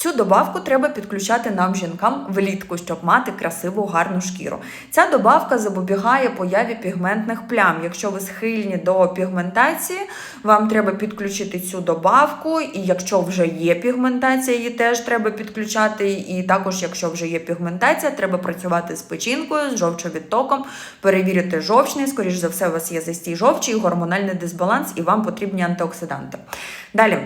Цю добавку треба підключати нам жінкам влітку, щоб мати красиву гарну шкіру. Ця добавка запобігає появі пігментних плям. Якщо ви схильні до пігментації, вам треба підключити цю добавку. І якщо вже є пігментація, її теж треба підключати. І також, якщо вже є пігментація, треба працювати з печінкою, з жовчовідтоком, перевірити жовчний. Скоріш за все, у вас є застій жовчі, і гормональний дисбаланс, і вам потрібні антиоксиданти. Далі,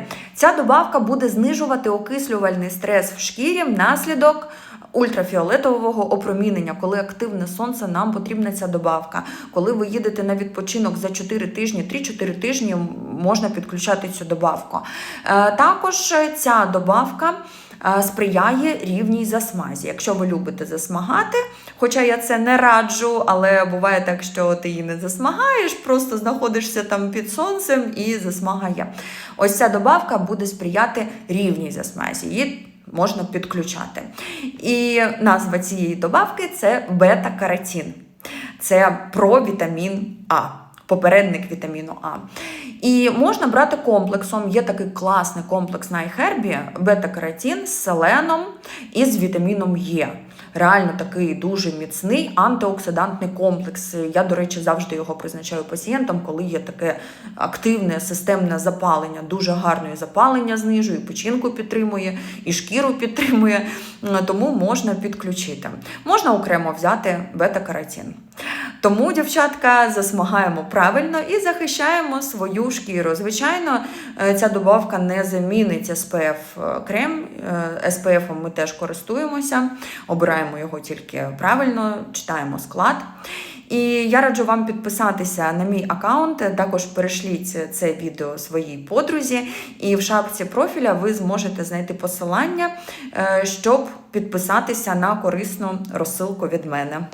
ця добавка буде знижувати окислювальний стрес в шкірі внаслідок ультрафіолетового опромінення, коли активне сонце, нам потрібна ця добавка. Коли ви їдете на відпочинок за 4 тижні, 3-4 тижні можна підключати цю добавку. Е, Також ця добавка. Е, Сприяє рівній засмазі. Якщо ви любите засмагати, хоча я це не раджу, але буває так, що ти її не засмагаєш, просто знаходишся там під сонцем і засмагає. Ось ця добавка буде сприяти рівній засмазі. Її можна підключати. І назва цієї добавки це бета-каротин. Це провітамін А. Попередник вітаміну А. І можна брати комплексом. Є такий класний комплекс на iHerb, бета-каротин з селеном і з вітаміном Е. Реально такий дуже міцний антиоксидантний комплекс. Я, до речі, завжди його призначаю пацієнтам, коли є таке активне системне запалення. Дуже гарне запалення знижує, і печінку підтримує, і шкіру підтримує, тому можна підключити. Можна окремо взяти бета-каротин. Тому, дівчатка, засмагаємо правильно і захищаємо свою шкіру. Звичайно, е, ця добавка не замінить SPF крем. Е, SPF ми теж користуємося, обираємо його тільки правильно, читаємо склад. І я раджу вам підписатися на мій аккаунт. Також перешліть це відео своїй подрузі, і в шапці профіля ви зможете знайти посилання, е, щоб підписатися на корисну розсилку від мене.